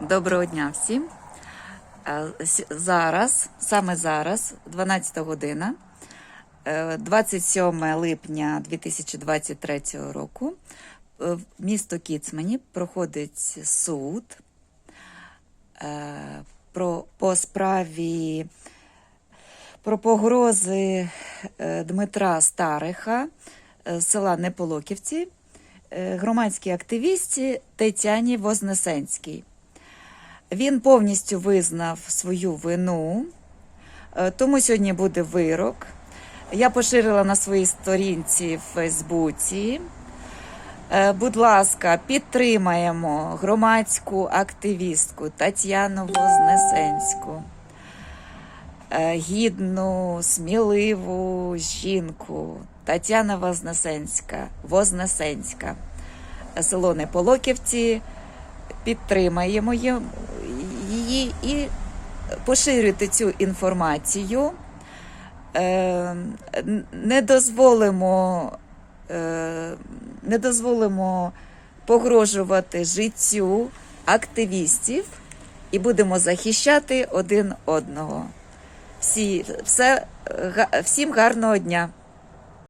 Доброго дня всім. Е, Зараз, саме зараз, 12 година, е, 27 липня 2023 року, е, в місто Кіцмані проходить суд е, про, по справі про погрози е, Дмитра Стариха е, з села Неполоківці, е, громадській активістці Тетяні Вознесенській. Він повністю визнав свою вину, е, тому сьогодні буде вирок. Я поширила на своїй сторінці в Фейсбуці. Е, Будь ласка, підтримаємо громадську активістку Тетяну Вознесенську. Е, Гідну, сміливу жінку Тетяна Вознесенська, Вознесенська, село Неполоківці. Підтримаємо її- і поширюйте цю інформацію. Е, Не дозволимо, е, не дозволимо погрожувати життю активістів і будемо захищати один одного. Всі, все, всім гарного дня!